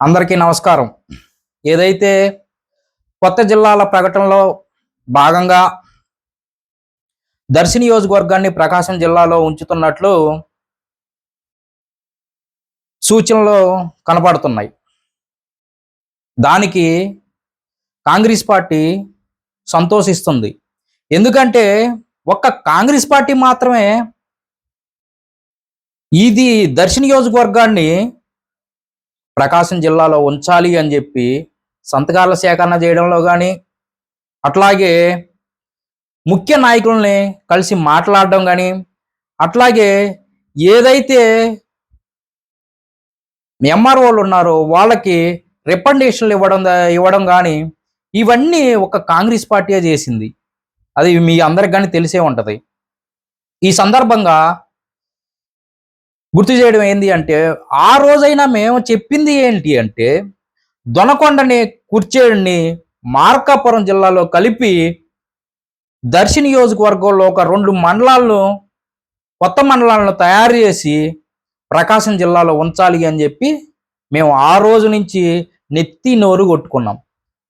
అందరికీ నమస్కారం. ఏదైతే కొత్త జిల్లాల ప్రకటనలో భాగంగా దర్శి నియోజకవర్గాన్ని ప్రకాశం జిల్లాలో ఉంచుతున్నట్లు సూచనలు కనపడుతున్నాయి. దానికి కాంగ్రెస్ పార్టీ సంతోషిస్తుంది. ఎందుకంటే ఒక్క కాంగ్రెస్ పార్టీ మాత్రమే ఇది దర్శి నియోజకవర్గాన్ని ప్రకాశం జిల్లాలో ఉంచాలి అని చెప్పి సంతకాల సేకరణ చేయడంలో కానీ అట్లాగే ముఖ్య నాయకుల్ని కలిసి మాట్లాడడం కానీ అట్లాగే ఏదైతే ఎంఆర్ఓలు ఉన్నారో వాళ్ళకి రికమెండేషన్లు ఇవ్వడం ఇవ్వడం కానీ ఇవన్నీ ఒక కాంగ్రెస్ పార్టీయే చేసింది. అది మీ అందరికి కానీ తెలిసే ఉంటుంది. ఈ సందర్భంగా గుర్తు చేయడం ఏంటి అంటే ఆ రోజైనా మేము చెప్పింది ఏంటి అంటే దొనకొండని కుర్చేడిని మార్కాపురం జిల్లాలో కలిపి దర్శి నియోజకవర్గంలో ఒక రెండు మండలాలను కొత్త మండలాలను తయారు చేసి ప్రకాశం జిల్లాలో ఉంచాలి అని చెప్పి మేము ఆ రోజు నుంచి నెత్తి నోరు కొట్టుకున్నాం.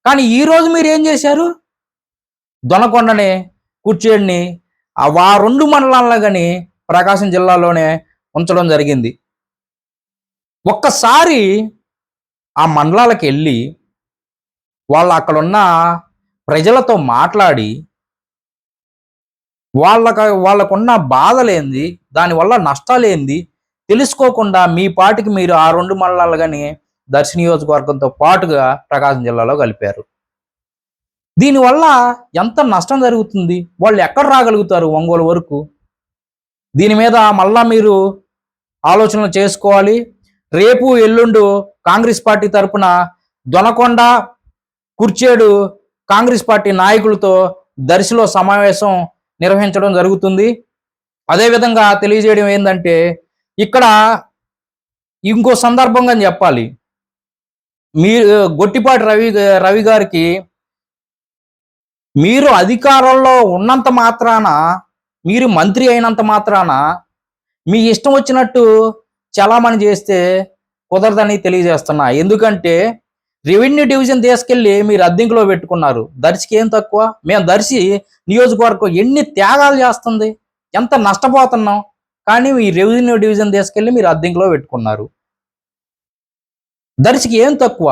కానీ ఈ రోజు మీరు ఏం చేశారు? దొనకొండని కుర్చేడిని ఆ ఆ రెండు మండలాల్లో కానీ ప్రకాశం జిల్లాలోనే ఉంచడం జరిగింది. ఒక్కసారి ఆ మండలాలకు వెళ్ళి వాళ్ళు అక్కడున్న ప్రజలతో మాట్లాడి వాళ్ళక వాళ్ళకున్న బాధలేంది దానివల్ల నష్టాలేంది తెలుసుకోకుండా మీ పాటికి మీరు ఆ రెండు మండలాలు కానీ దర్శ నియోజకవర్గంతో పాటుగా ప్రకాశం జిల్లాలో కలిపారు. దీనివల్ల ఎంత నష్టం జరుగుతుంది? వాళ్ళు ఎక్కడ రాగలుగుతారు ఒంగోలు వరకు? దీని మీద మళ్ళా మీరు ఆలోచనలు చేసుకోవాలి. రేపు ఎల్లుండు కాంగ్రెస్ పార్టీ తరపున దొనకొండ కుర్చేడు కాంగ్రెస్ పార్టీ నాయకులతో దర్శిలో సమావేశం నిర్వహించడం జరుగుతుంది. అదేవిధంగా తెలియజేయడం ఏంటంటే ఇక్కడ ఇంకో సందర్భంగా చెప్పాలి. మీరు గొట్టిపాటి రవి రవి గారికి మీరు అధికారంలో ఉన్నంత మాత్రాన మీరు మంత్రి అయినంత మాత్రాన మీ ఇష్టం వచ్చినట్టు చలామణి చేస్తే కుదరదని తెలియజేస్తున్నా. ఎందుకంటే రెవెన్యూ డివిజన్ తీసుకెళ్ళి మీరు అద్దెంకులో పెట్టుకున్నారు. దర్శికి ఏం తక్కువ? మేము దర్శి నియోజకవర్గం ఎన్ని త్యాగాలు చేస్తుంది? ఎంత నష్టపోతున్నాం? కానీ ఈ రెవెన్యూ డివిజన్ తీసుకెళ్ళి మీరు అద్దెంకులో పెట్టుకున్నారు. దర్శికి ఏం తక్కువ?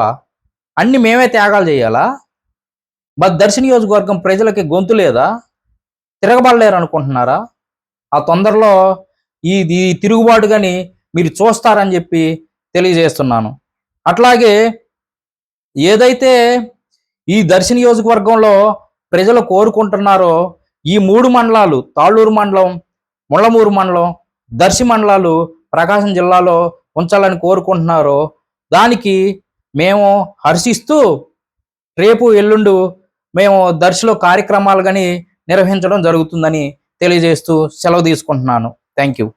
అన్ని మేమే త్యాగాలు చేయాలా? మరి దర్శి నియోజకవర్గం ప్రజలకి గొంతు లేదా? తిరగబడలేరు అనుకుంటున్నారా ఆ తొందరలో ఈ ఈ తిరుగుబాటు కానీ మీరు చూస్తారని చెప్పి తెలియజేస్తున్నాను. అట్లాగే ఏదైతే ఈ దర్శి నియోజకవర్గంలో ప్రజలు కోరుకుంటున్నారో ఈ మూడు మండలాలు తాళ్ళూరు మండలం ముళ్ళమూరు మండలం దర్శి మండలాలు ప్రకాశం జిల్లాలో ఉంచాలని కోరుకుంటున్నారో దానికి మేము హర్షిస్తూ రేపు ఎల్లుండు మేము దర్శిలో కార్యక్రమాలు కానీ నిర్వహించడం జరుగుతుందని తెలియజేస్తూ సెలవు తీసుకుంటున్నాను. Thank you.